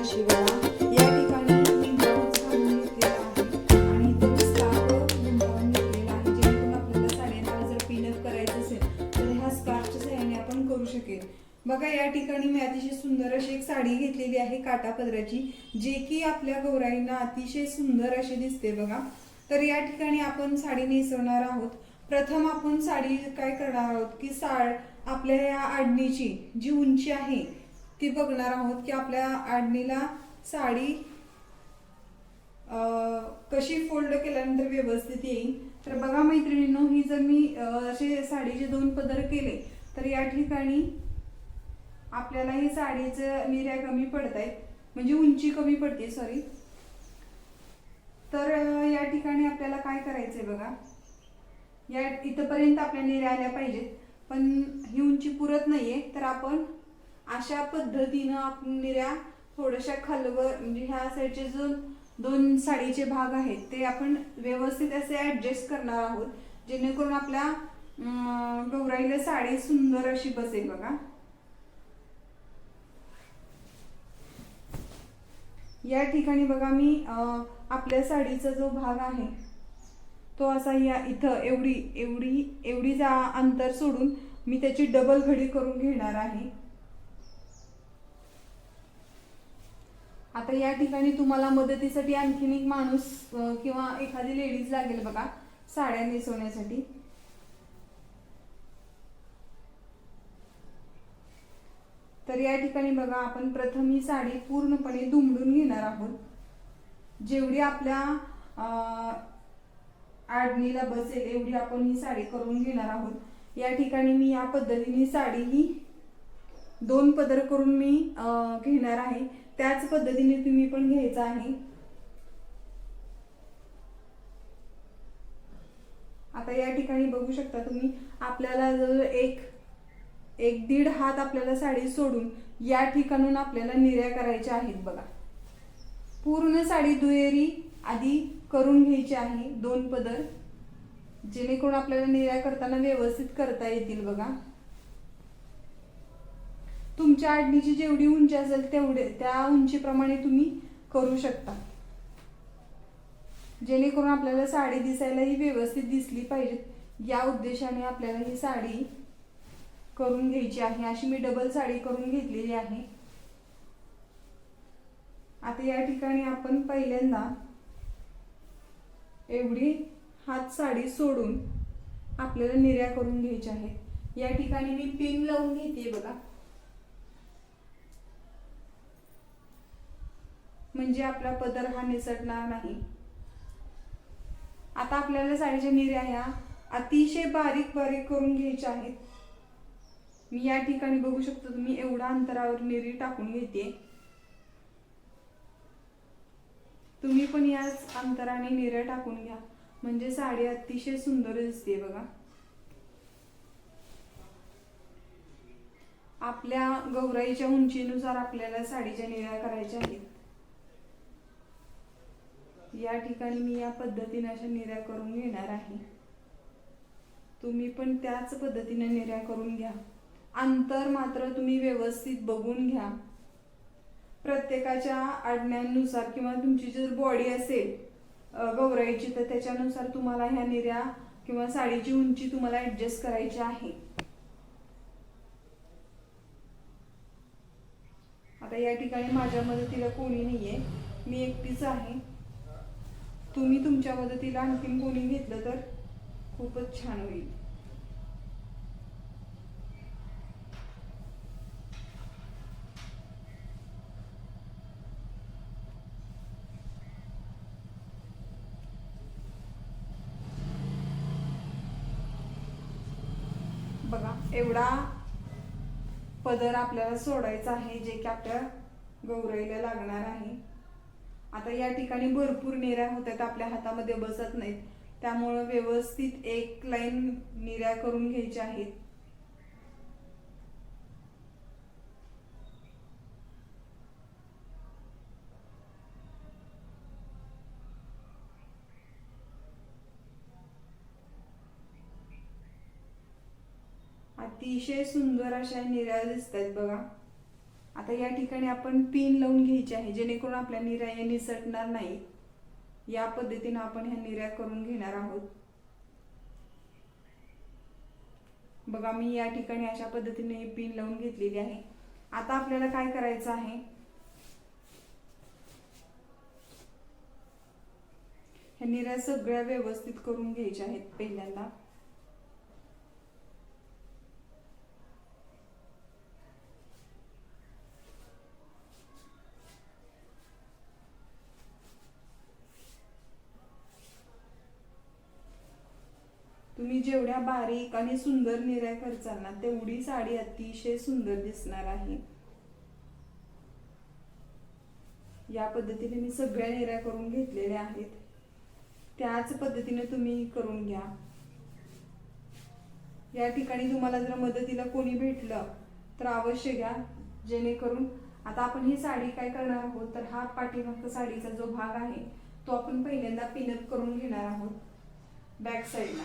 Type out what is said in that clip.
खूप आवडेल या ठिकाणी मी ब्लाऊज घालून घेतलेला आहे. आणि स्कार्फ गुंडाळून घेतलेला आहे. जेणेकरून आपल्याला साड्यांना जर पिनअप करायचं असेल तर ह्या स्कार्फच्या आपण करू शकेल. बघा या ठिकाणी मी अतिशय सुंदर अशी एक साडी घेतलेली आहे काटा पदराची जे की आपल्या गौराईंना अतिशय सुंदर अशी दिसते बघा. तर या ठिकाणी आपण साडी नेसवणार आहोत. प्रथम आपण साडी काय करणार आहोत की साड आपल्या या आडणीची जी उंची आहे ती बघणार आहोत की आपल्या आडणीला साडी कशी फोल्ड केल्यानंतर व्यवस्थित येईल. तर बघा मैत्रिणींनो ही जर मी असे साडीचे दोन पदर केले तर या ठिकाणी आपल्याला हे साडीचं निर्या कमी पडत आहेत म्हणजे उंची कमी पडते सॉरी तर या ठिकाणी आपल्याला काय करायचंय बघा. या इथपर्यंत आपल्या निर्या आल्या पाहिजेत. पण ही उंची पुरत नाहीये तर आपण अशा पद्धतीनं आपण निर्या थोड्याशा खालवर म्हणजे ह्या साईडचे जो दोन साडीचे भाग आहेत ते आपण व्यवस्थित असे ॲडजस्ट करणार आहोत जेणेकरून आपल्या गौराईला साडी सुंदर अशी बसेल बघा. या ठिकाणी बघा मी आपल्या साडीचा जो भाग आहे तो असा या इथं एवढी एवढी एवढी जा अंतर सोडून मी त्याची डबल घडी करून घेणार आहे. आता या ठिकाणी तुम्हाला मदतीसाठी आणखीन एक माणूस किंवा एखादी लेडीज लागेल बघा साड्या नेसवण्यासाठी. तर या ठिकाणी बघा आपण प्रथम ही साडी पूर्णपणे दुमडून घेणार आहोत. जेवढी आपल्या आडणीला बसेल एवढी आपण ही साडी करून घेणार आहोत. या ठिकाणी मी या पद्धतीने साडी ही दोन पदर करून मी घेणार आहे. त्याच पद्धतीने तुम्ही पण घ्यायचं आहे. आता या ठिकाणी बघू शकता तुम्ही आपल्याला जर एक एक दीड हात आपल्याला साडी सोडून या ठिकाणून आपल्याला निर्या करायच्या आहेत बघा. पूर्ण साडी दुहेरी आधी करून घ्यायची आहे दोन पदर जेणेकरून आपल्याला निर्या करताना व्यवस्थित करता येतील बघा. तुमच्या आडणीची जेवढी उंची असेल तेवढे त्या उंचीप्रमाणे तुम्ही करू शकता. जेणेकरून आपल्याला साडी दिसायला ही व्यवस्थित दिसली पाहिजे. या उद्देशाने आपल्याला ही साडी करून घ्यायची आहे. अशी मी डबल साडी करून घेतलेली आहे. आता या ठिकाणी आपण पहिल्यांदा एवढी हात साडी सोडून आपल्याला निर्या करून घ्यायच्या आहेत या ठिकाणी मी पिन लावून घेते बघा. म्हणजे आपला पदर हा निसटणार नाही. आता आपल्याला साडीच्या निर्या ह्या अतिशय बारीक बारीक करून घ्यायच्या आहेत. मी या ठिकाणी बघू शकतो तुम्ही एवढा अंतरावर निरी टाकून घेते. तुम्ही पण याच अंतराने निर्या टाकून घ्या. म्हणजे साडी अतिशय सुंदर दिसते बघा. आपल्या गौराईच्या उंचीनुसार आपल्याला साडीच्या निऱ्या करायच्या आहेत. या ठिकाणी मी या पद्धतीने अशा निर्या करून घेणार आहे. तुम्ही पण त्याच पद्धतीने निर्या करून घ्या. अंतर मात्र तुम्ही व्यवस्थित बघून घ्या. प्रत्येकाच्या आडण्यानुसार किंवा तुमची जर बॉडी असेल गौराईची तर त्याच्यानुसार तुम्हाला ह्या निर्या किंवा साडीची उंची तुम्हाला ऍडजस्ट करायची आहे. आता या ठिकाणी माझ्या मदतीला कोणी नाहीये. मी एकटीच आहे. तुम्ही तुमच्या मदतीला आणखीन कोणी घेतलं तर खूपच छान होईल. बघा एवढा पदर आपल्याला सोडायचा आहे जे की आपल्या गौराईला लागणार आहे. आता या ठिकाणी भरपूर निऱ्या होत्यात आपल्या हातामध्ये बसत नाहीत. त्यामुळं व्यवस्थित एक लाईन निऱ्या करून घ्यायच्या आहेत. अतिशय सुंदर अशा निऱ्या दिसत आहेत बघा. आता या ठिकाणी आपण पिन लावून घ्यायची आहे जेणेकरून आपल्या निऱ्या या निसटणार नाही. या पद्धतीने आपण ह्या निऱ्या करून घेणार आहोत. बघा मी या ठिकाणी अशा पद्धतीने ही पिन लावून घेतलेली आहे. आता आपल्याला काय करायचं आहे? ह्या निऱ्या सगळ्या व्यवस्थित करून घ्यायच्या आहेत पहिल्यांदा तुम्ही जेवढ्या बारीक आणि सुंदर निऱ्या करचाल ना तेवढी साडी अतिशय सुंदर दिसणार आहे. या पद्धतीने मी सगळ्या निऱ्या करून घेतलेल्या आहेत. त्याच पद्धतीने तुम्ही करून घ्या. या ठिकाणी तुम्हाला जर मदतीला कोणी भेटलं तर अवश्य घ्या. जेणेकरून आता आपण ही साडी काय करणार आहोत तर हा पाठीमागचा साडीचा जो भाग आहे तो आपण पहिल्यांदा पिनअप करून घेणार आहोत. बॅक साईडला.